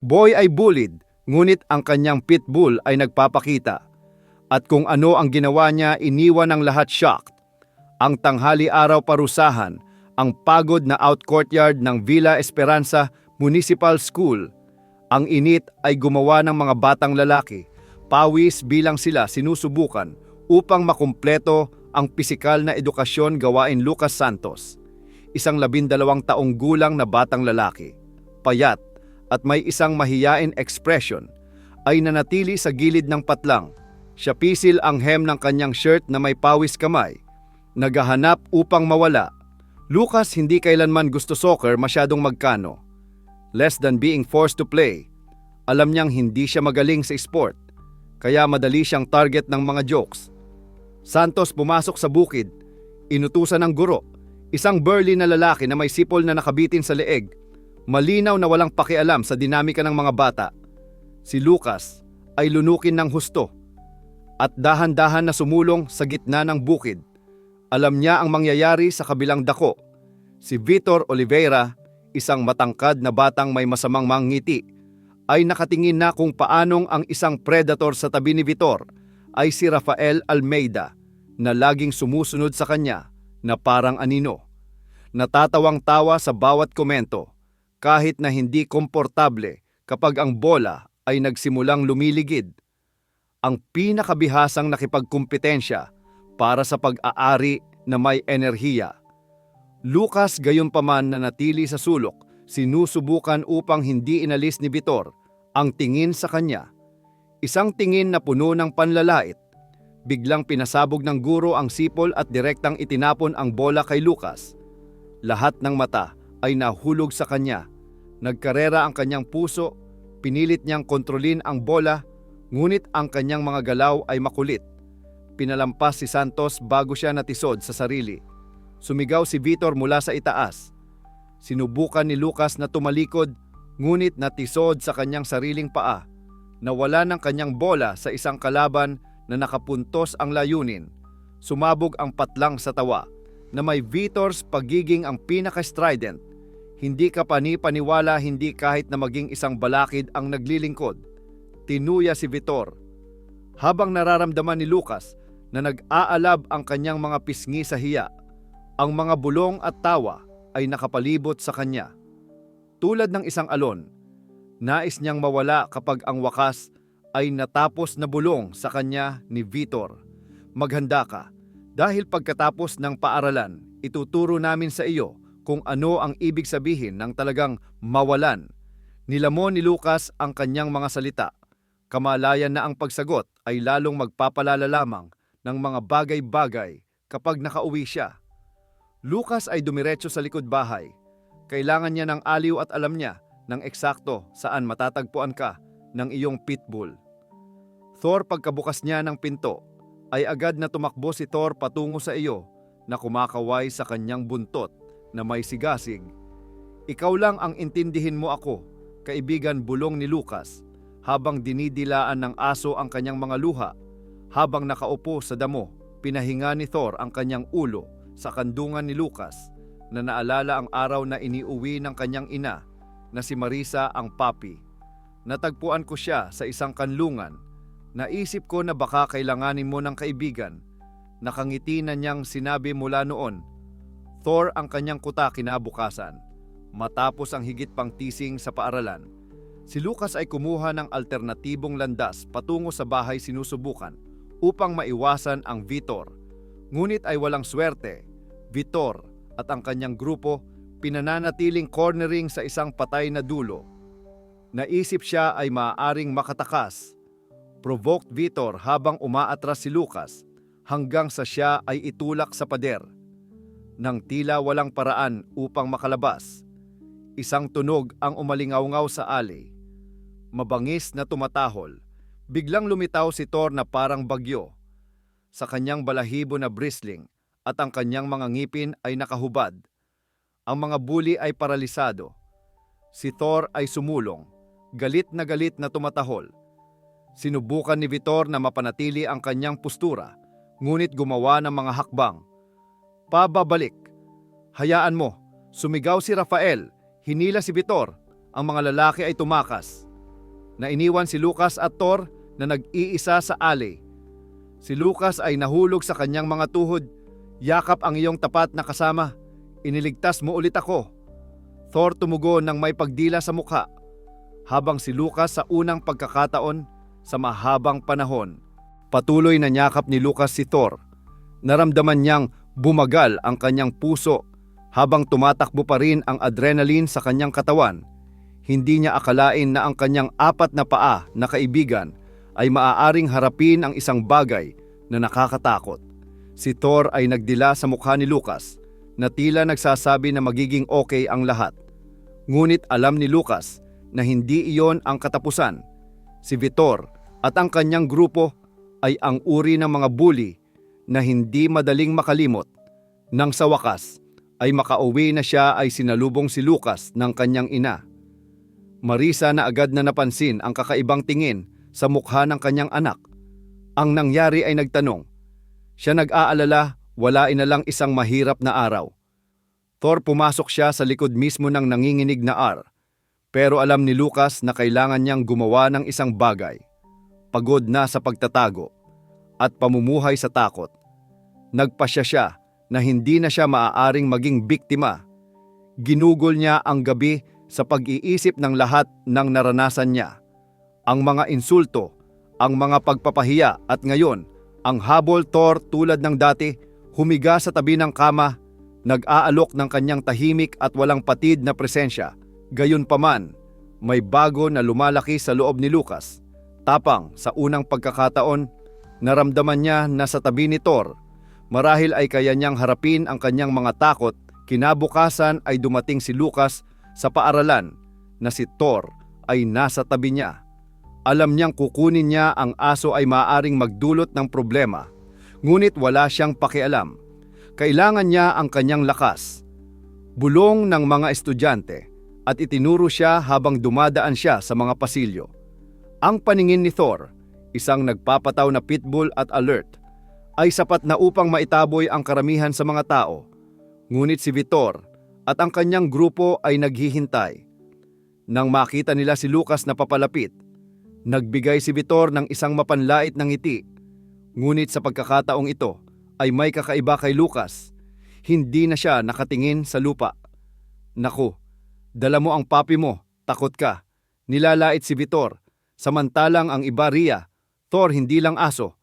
Boy ay bullied, ngunit ang kanyang pitbull ay nagpapakita. At kung ano ang ginawa niya, iniwan ng lahat shocked. Ang tanghali araw parusahan, ang pagod na out courtyard ng Villa Esperanza Municipal School. Ang init ay gumawa ng mga batang lalaki. Pawis bilang sila sinusubukan upang makumpleto ang pisikal na edukasyon gawain Lucas Santos. Isang labindalawang taong gulang na batang lalaki. Payat at may isang mahiyain expression ay nanatili sa gilid ng patlang. Siya pisil ang hem ng kanyang shirt na may pawis kamay. Nagahanap upang mawala. Lucas hindi kailanman gusto soccer masyadong magkano. Less than being forced to play. Alam niyang hindi siya magaling sa sport. Kaya madali siyang target ng mga jokes. Santos pumasok sa bukid. Inutusan ng guro. Isang burly na lalaki na may sipol na nakabitin sa leeg. Malinaw na walang pakialam sa dinamika ng mga bata. Si Lucas ay lunukin ng husto at dahan-dahan na sumulong sa gitna ng bukid. Alam niya ang mangyayari sa kabilang dako. Si Vitor Oliveira, isang matangkad na batang may masamang mangiti, ay nakatingin na kung paanong ang isang predator sa tabi ni Vitor ay si Rafael Almeida na laging sumusunod sa kanya na parang anino. Natatawang tawa sa bawat komento kahit na hindi komportable kapag ang bola ay nagsimulang lumiligid. Ang pinakabihasang nakipagkumpetensya para sa pag-aari na may enerhiya. Lucas gayunpaman na natili sa sulok, sinusubukan upang hindi inalis ni Vitor ang tingin sa kanya. Isang tingin na puno ng panlalait. Biglang pinasabog ng guro ang sipol at direktang itinapon ang bola kay Lucas. Lahat ng mata ay nahulog sa kanya. Nagkarera ang kanyang puso, pinilit niyang kontrolin ang bola, ngunit ang kanyang mga galaw ay makulit. Pinalampas si Santos bago siya natisod sa sarili. Sumigaw si Vitor mula sa itaas. Sinubukan ni Lucas na tumalikod, ngunit natisod sa kanyang sariling paa. Nawala ng kanyang bola sa isang kalaban na nakapuntos ang layunin. Sumabog ang patlang sa tawa na may Vitor's pagiging ang pinaka-strident. Hindi ka pani-paniwala hindi kahit na maging isang balakid ang naglilingkod. Tinuya si Vitor. Habang nararamdaman ni Lucas na nag-aalab ang kanyang mga pisngi sa hiya, ang mga bulong at tawa ay nakapalibot sa kanya. Tulad ng isang alon, nais niyang mawala kapag ang wakas ay natapos na bulong sa kanya ni Vitor. Maghanda ka dahil pagkatapos ng paaralan, ituturo namin sa iyo kung ano ang ibig sabihin ng talagang mawalan. Nilamon ni Lucas ang kanyang mga salita. Kamalayan na ang pagsagot ay lalong magpapalala lamang ng mga bagay-bagay kapag nakauwi siya. Lucas ay dumiretso sa likod bahay. Kailangan niya ng aliw at alam niya ng eksakto saan matatagpuan ka ng iyong pitbull. Thor pagkabukas niya ng pinto, ay agad na tumakbo si Thor patungo sa iyo na kumakaway sa kanyang buntot na may sigasig. Ikaw lang ang intindihin mo ako, kaibigan bulong ni Lucas, habang dinidilaan ng aso ang kanyang mga luha. Habang nakaupo sa damo, pinahinga ni Thor ang kanyang ulo sa kandungan ni Lucas na naalala ang araw na iniuwi ng kanyang ina na si Marisa ang papi. Natagpuan ko siya sa isang kanlungan. Naisip ko na baka kailanganin mo ng kaibigan. Nakangiti na niyang sinabi mula noon. Thor ang kanyang kuta kinabukasan. Matapos ang higit pang tising sa paaralan, si Lucas ay kumuha ng alternatibong landas patungo sa bahay sinusubukan upang maiwasan ang Vitor. Ngunit ay walang swerte. Vitor at ang kanyang grupo pinananatiling cornering sa isang patay na dulo. Naisip siya ay maaaring makatakas. Provoked Vitor habang umaatras si Lucas hanggang sa siya ay itulak sa pader. Nang tila walang paraan upang makalabas, isang tunog ang umalingaw sa ali. Mabangis na tumatahol, biglang lumitaw si Thor na parang bagyo. Sa kanyang balahibo na bristling at ang kanyang mga ngipin ay nakahubad. Ang mga buli ay paralisado. Si Thor ay sumulong, galit na galit na tumatahol. Sinubukan ni Vitor na mapanatili ang kanyang postura, ngunit gumawa ng mga hakbang. Pababalik. Hayaan mo, sumigaw si Rafael, hinila si Vitor, ang mga lalaki ay tumakas. na iniwan si Lucas at Thor na nag-iisa sa alley. Si Lucas ay nahulog sa kanyang mga tuhod. Yakap ang iyong tapat na kasama. Iniligtas mo ulit ako. Thor tumugon ng may pagdila sa mukha. Habang si Lucas sa unang pagkakataon sa mahabang panahon. Patuloy na niyakap ni Lucas si Thor. Naramdaman niyang bumagal ang kanyang puso habang tumatakbo pa rin ang adrenaline sa kanyang katawan. Hindi niya akalain na ang kanyang apat na paa na kaibigan ay maaaring harapin ang isang bagay na nakakatakot. Si Thor ay nagdila sa mukha ni Lucas na tila nagsasabi na magiging okay ang lahat. Ngunit alam ni Lucas na hindi iyon ang katapusan. Si Vitor at ang kanyang grupo ay ang uri ng mga bully na hindi madaling makalimot. Nang sa wakas ay makauwi na siya ay sinalubong si Lucas ng kanyang ina. Marisa na agad na napansin ang kakaibang tingin sa mukha ng kanyang anak. Ang nangyari ay nagtanong. Siya nag-aalala, wala inalang isang mahirap na araw. Thor pumasok siya sa likod mismo ng nanginginig na R. Pero alam ni Lucas na kailangan niyang gumawa ng isang bagay. Pagod na sa pagtatago at pamumuhay sa takot. Nagpasya siya na hindi na siya maaaring maging biktima. Ginugol niya ang gabi sa pag-iisip ng lahat ng naranasan niya. Ang mga insulto, ang mga pagpapahiya at ngayon, ang habol Thor tulad ng dati, humiga sa tabi ng kama, nag-aalok ng kanyang tahimik at walang patid na presensya. Gayunpaman, may bago na lumalaki sa loob ni Lucas. Tapang sa unang pagkakataon, naramdaman niya na sa tabi ni Thor. Marahil ay kaya niyang harapin ang kanyang mga takot, kinabukasan ay dumating si Lucas sa paaralan na si Thor ay nasa tabi niya. Alam niyang kukunin niya ang aso ay maaring magdulot ng problema, ngunit wala siyang pakialam. Kailangan niya ang kanyang lakas. Bulong ng mga estudyante at itinuro siya habang dumadaan siya sa mga pasilyo. Ang paningin ni Thor, isang nagpapataw na pitbull at alert, ay sapat na upang maitaboy ang karamihan sa mga tao. Ngunit si Vitor at ang kanyang grupo ay naghihintay. Nang makita nila si Lucas na papalapit, nagbigay si Vitor ng isang mapanlait ng ngiti. Ngunit sa pagkakataong ito ay may kakaiba kay Lucas. Hindi na siya nakatingin sa lupa. Naku, dala mo ang papi mo, takot ka. Nilalait si Vitor, samantalang ang iba Ria, Thor hindi lang aso.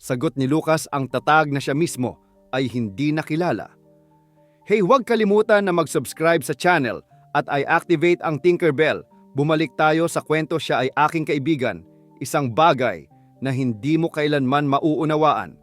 Sagot ni Lucas ang tatag na siya mismo ay hindi nakilala. Hey, huwag kalimutan na mag-subscribe sa channel at ay activate ang Tinkerbell. Bumalik tayo sa kwento siya ay aking kaibigan, isang bagay na hindi mo kailanman mauunawaan.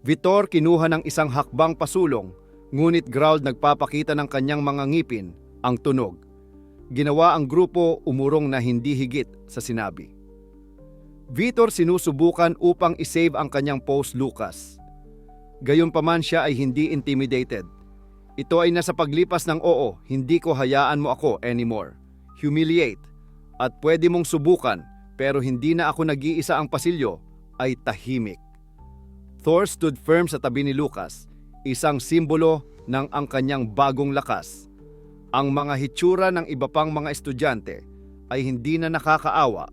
Vitor kinuha ng isang hakbang pasulong, ngunit growled nagpapakita ng kanyang mga ngipin ang tunog. Ginawa ang grupo umurong na hindi higit sa sinabi. Vitor sinusubukan upang isave ang kanyang post Lucas. Gayunpaman siya ay hindi intimidated. Ito ay nasa paglipas ng oo, hindi ko hayaan mo ako anymore. Humiliate. At pwede mong subukan pero hindi na ako nag-iisa ang pasilyo ay tahimik. Thor stood firm sa tabi ni Lucas, isang simbolo ng ang kanyang bagong lakas. Ang mga hitsura ng iba pang mga estudyante ay hindi na nakakaawa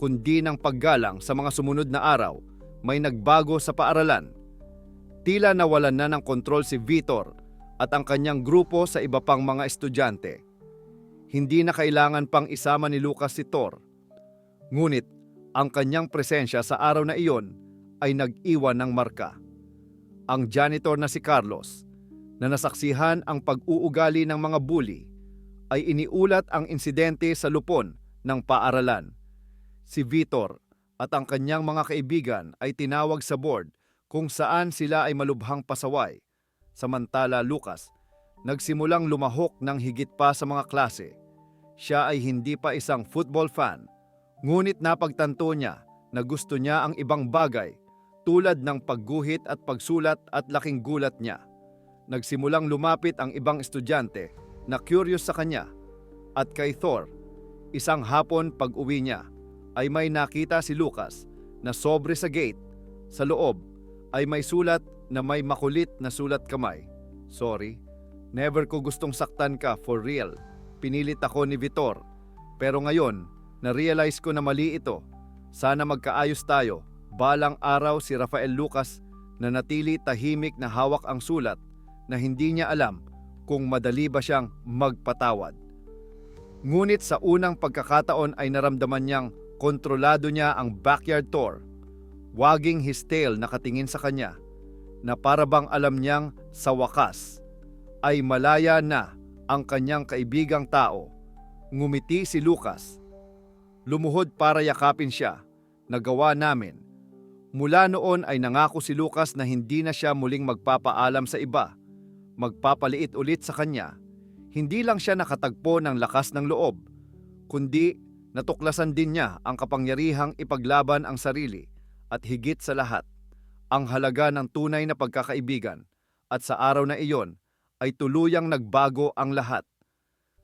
kundi ng paggalang sa mga sumunod na araw may nagbago sa paaralan. Tila nawalan na ng kontrol si Vitor at ang kanyang grupo sa iba pang mga estudyante. Hindi na kailangan pang isama ni Lucas si Thor. Ngunit ang kanyang presensya sa araw na iyon ay nag-iwan ng marka. Ang janitor na si Carlos, na nasaksihan ang pag-uugali ng mga bully, ay iniulat ang insidente sa lupon ng paaralan. Si Vitor at ang kanyang mga kaibigan ay tinawag sa board kung saan sila ay malubhang pasaway. Samantala Lucas, nagsimulang lumahok ng higit pa sa mga klase. Siya ay hindi pa isang football fan, ngunit napagtanto niya na gusto niya ang ibang bagay tulad ng pagguhit at pagsulat at laking gulat niya. Nagsimulang lumapit ang ibang estudyante na curious sa kanya at kay Thor. Isang hapon pag uwi niya ay may nakita si Lucas na sobre sa gate. Sa loob ay may sulat na may makulit na sulat kamay. Sorry, never ko gustong saktan ka for real. Pinilit ako ni Vitor. Pero ngayon, Na-realize ko na mali ito. Sana magkaayos tayo. Balang araw si Rafael Lucas na natili tahimik na hawak ang sulat na hindi niya alam kung madali ba siyang magpatawad. Ngunit sa unang pagkakataon ay naramdaman niyang kontrolado niya ang backyard tour, wagging his tail nakatingin sa kanya, na para bang alam niyang sa wakas ay malaya na ang kanyang kaibigang tao. Ngumiti si Lucas. Lumuhod para yakapin siya. Nagawa namin. Mula noon ay nangako si Lucas na hindi na siya muling magpapaalam sa iba. Magpapaliit ulit sa kanya. Hindi lang siya nakatagpo ng lakas ng loob, kundi natuklasan din niya ang kapangyarihang ipaglaban ang sarili at higit sa lahat, ang halaga ng tunay na pagkakaibigan at sa araw na iyon ay tuluyang nagbago ang lahat.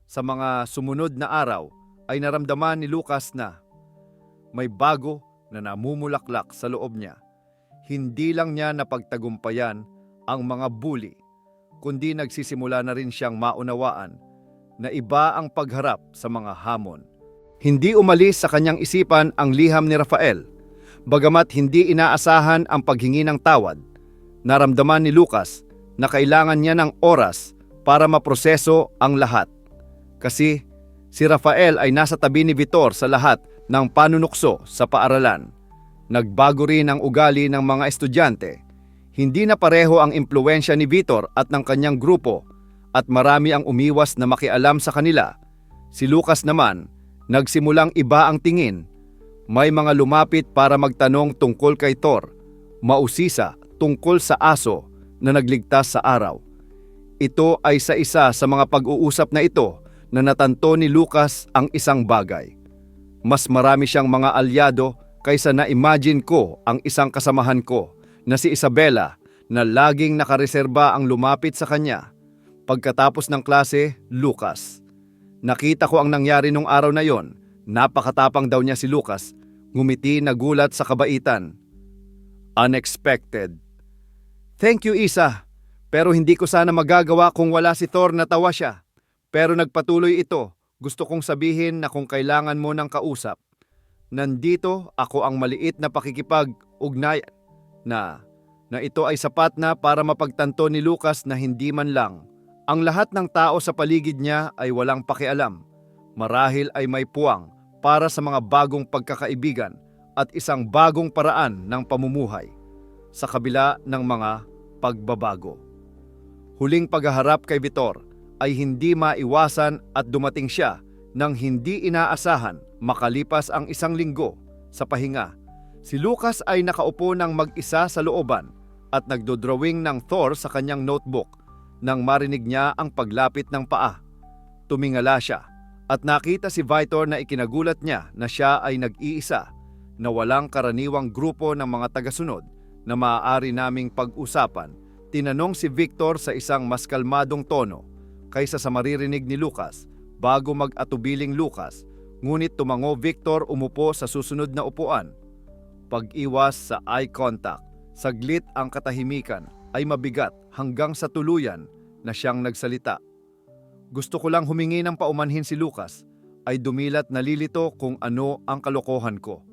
Sa mga sumunod na araw ay naramdaman ni Lucas na may bago na namumulaklak sa loob niya. Hindi lang niya napagtagumpayan ang mga bully, kundi nagsisimula na rin siyang maunawaan na iba ang pagharap sa mga hamon. Hindi umalis sa kanyang isipan ang liham ni Rafael. Bagamat hindi inaasahan ang paghingi ng tawad, naramdaman ni Lucas na kailangan niya ng oras para maproseso ang lahat. Kasi si Rafael ay nasa tabi ni Vitor sa lahat ng panunukso sa paaralan. Nagbago rin ang ugali ng mga estudyante. Hindi na pareho ang impluensya ni Vitor at ng kanyang grupo at marami ang umiwas na makialam sa kanila. Si Lucas naman, nagsimulang iba ang tingin. May mga lumapit para magtanong tungkol kay Thor, mausisa tungkol sa aso na nagligtas sa araw. Ito ay sa isa sa mga pag-uusap na ito na natanto ni Lucas ang isang bagay. Mas marami siyang mga alyado kaysa na-imagine ko ang isang kasamahan ko na si Isabella na laging nakareserba ang lumapit sa kanya. Pagkatapos ng klase, Lucas. Nakita ko ang nangyari nung araw na yon. Napakatapang daw niya si Lucas. Ngumiti na gulat sa kabaitan. Unexpected. Thank you, Isa. Pero hindi ko sana magagawa kung wala si Thor na tawa siya. Pero nagpatuloy ito. Gusto kong sabihin na kung kailangan mo ng kausap, nandito ako ang maliit na pakikipag-ugnayan na na ito ay sapat na para mapagtanto ni Lucas na hindi man lang. Ang lahat ng tao sa paligid niya ay walang pakialam. Marahil ay may puwang para sa mga bagong pagkakaibigan at isang bagong paraan ng pamumuhay sa kabila ng mga pagbabago. Huling paghaharap kay Vitor ay hindi maiwasan at dumating siya nang hindi inaasahan makalipas ang isang linggo sa pahinga. Si Lucas ay nakaupo ng mag-isa sa looban at nagdodrawing ng Thor sa kanyang notebook nang marinig niya ang paglapit ng paa. Tumingala siya at nakita si Vitor na ikinagulat niya na siya ay nag-iisa na walang karaniwang grupo ng mga tagasunod na maaari naming pag-usapan. Tinanong si Victor sa isang mas kalmadong tono kaysa sa maririnig ni Lucas bago mag-atubiling Lucas, ngunit tumango Victor umupo sa susunod na upuan. Pag-iwas sa eye contact, saglit ang katahimikan ay mabigat hanggang sa tuluyan na siyang nagsalita. Gusto ko lang humingi ng paumanhin si Lucas ay dumilat na lilito kung ano ang kalokohan ko.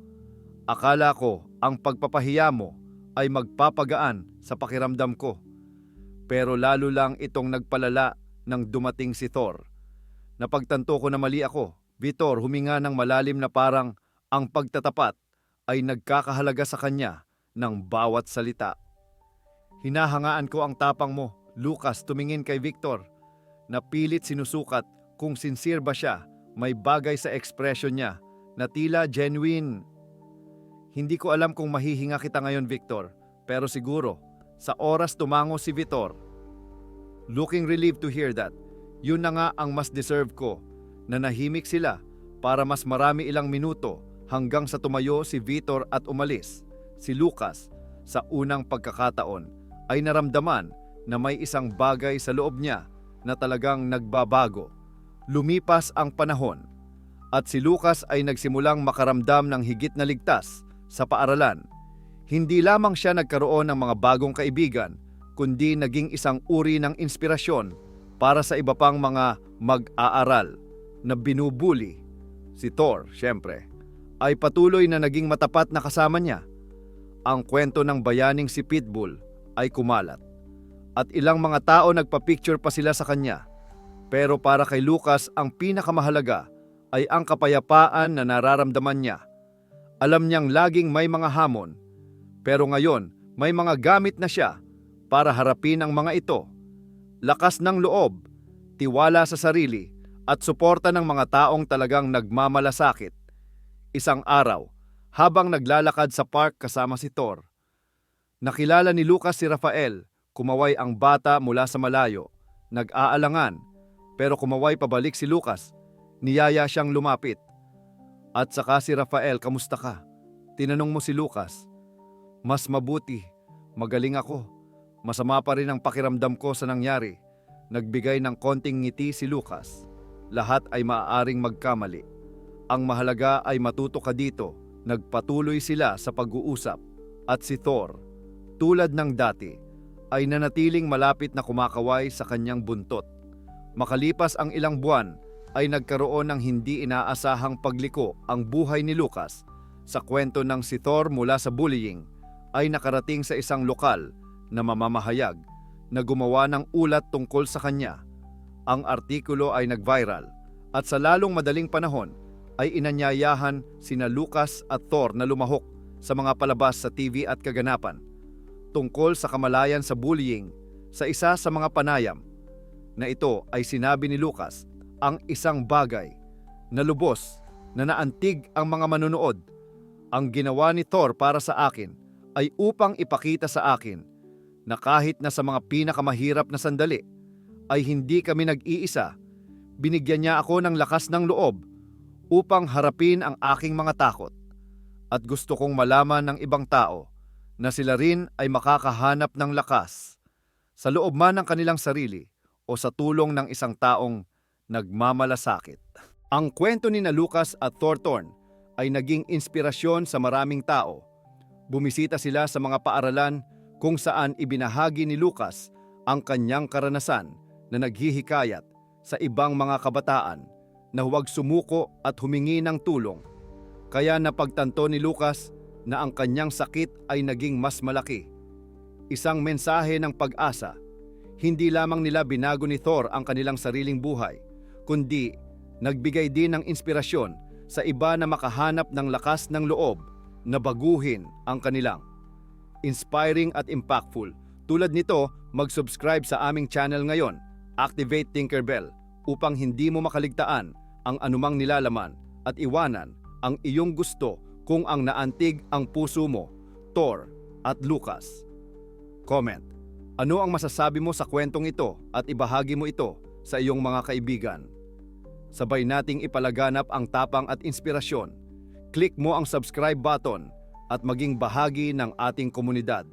Akala ko ang pagpapahiya mo ay magpapagaan sa pakiramdam ko. Pero lalo lang itong nagpalala nang dumating si Thor. Napagtanto ko na mali ako. Vitor huminga ng malalim na parang ang pagtatapat ay nagkakahalaga sa kanya ng bawat salita. Hinahangaan ko ang tapang mo, Lucas tumingin kay Victor. Napilit sinusukat kung sincere ba siya, may bagay sa ekspresyon niya na tila genuine. Hindi ko alam kung mahihinga kita ngayon, Victor, pero siguro, sa oras tumango si Vitor. Looking relieved to hear that. Yun na nga ang mas deserve ko, na nahimik sila para mas marami ilang minuto hanggang sa tumayo si Vitor at umalis. Si Lucas, sa unang pagkakataon, ay naramdaman na may isang bagay sa loob niya na talagang nagbabago. Lumipas ang panahon at si Lucas ay nagsimulang makaramdam ng higit na ligtas sa paaralan. Hindi lamang siya nagkaroon ng mga bagong kaibigan, kundi naging isang uri ng inspirasyon para sa iba pang mga mag-aaral na binubuli. si Thor, syempre, ay patuloy na naging matapat na kasama niya. Ang kwento ng bayaning si Pitbull ay kumalat. At ilang mga tao nagpa-picture pa sila sa kanya. Pero para kay Lucas, ang pinakamahalaga ay ang kapayapaan na nararamdaman niya. Alam niyang laging may mga hamon. Pero ngayon, may mga gamit na siya para harapin ang mga ito. Lakas ng loob, tiwala sa sarili, at suporta ng mga taong talagang nagmamalasakit. Isang araw, habang naglalakad sa park kasama si Thor, nakilala ni Lucas si Rafael, kumaway ang bata mula sa malayo, nag-aalangan, pero kumaway pabalik si Lucas, niyaya siyang lumapit. At saka si Rafael, kamusta ka? Tinanong mo si Lucas. Mas mabuti, magaling ako. Masama pa rin ang pakiramdam ko sa nangyari. Nagbigay ng konting ngiti si Lucas. Lahat ay maaaring magkamali. Ang mahalaga ay matuto ka dito. Nagpatuloy sila sa pag-uusap. At si Thor, tulad ng dati, ay nanatiling malapit na kumakaway sa kanyang buntot. Makalipas ang ilang buwan, ay nagkaroon ng hindi inaasahang pagliko ang buhay ni Lucas. Sa kwento ng si Thor mula sa bullying, ay nakarating sa isang lokal na mamamahayag na gumawa ng ulat tungkol sa kanya. Ang artikulo ay nag-viral at sa lalong madaling panahon ay inanyayahan sina Lucas at Thor na lumahok sa mga palabas sa TV at kaganapan tungkol sa kamalayan sa bullying sa isa sa mga panayam na ito ay sinabi ni Lucas ang isang bagay na lubos na naantig ang mga manunood. Ang ginawa ni Thor para sa akin ay upang ipakita sa akin na kahit na sa mga pinakamahirap na sandali ay hindi kami nag-iisa. Binigyan niya ako ng lakas ng loob upang harapin ang aking mga takot. At gusto kong malaman ng ibang tao na sila rin ay makakahanap ng lakas sa loob man ng kanilang sarili o sa tulong ng isang taong nagmamalasakit. Ang kwento ni na Lucas at Thornton ay naging inspirasyon sa maraming tao. Bumisita sila sa mga paaralan kung saan ibinahagi ni Lucas ang kanyang karanasan na naghihikayat sa ibang mga kabataan na huwag sumuko at humingi ng tulong. Kaya napagtanto ni Lucas na ang kanyang sakit ay naging mas malaki. Isang mensahe ng pag-asa. Hindi lamang nila binago ni Thor ang kanilang sariling buhay, kundi nagbigay din ng inspirasyon sa iba na makahanap ng lakas ng loob na baguhin ang kanilang. Inspiring at impactful. Tulad nito, mag-subscribe sa aming channel ngayon, activate Tinkerbell upang hindi mo makaligtaan ang anumang nilalaman at iwanan ang iyong gusto kung ang naantig ang puso mo, Thor at Lucas. Comment. Ano ang masasabi mo sa kwentong ito at ibahagi mo ito sa iyong mga kaibigan? Sabay nating ipalaganap ang tapang at inspirasyon. Click mo ang subscribe button at maging bahagi ng ating komunidad.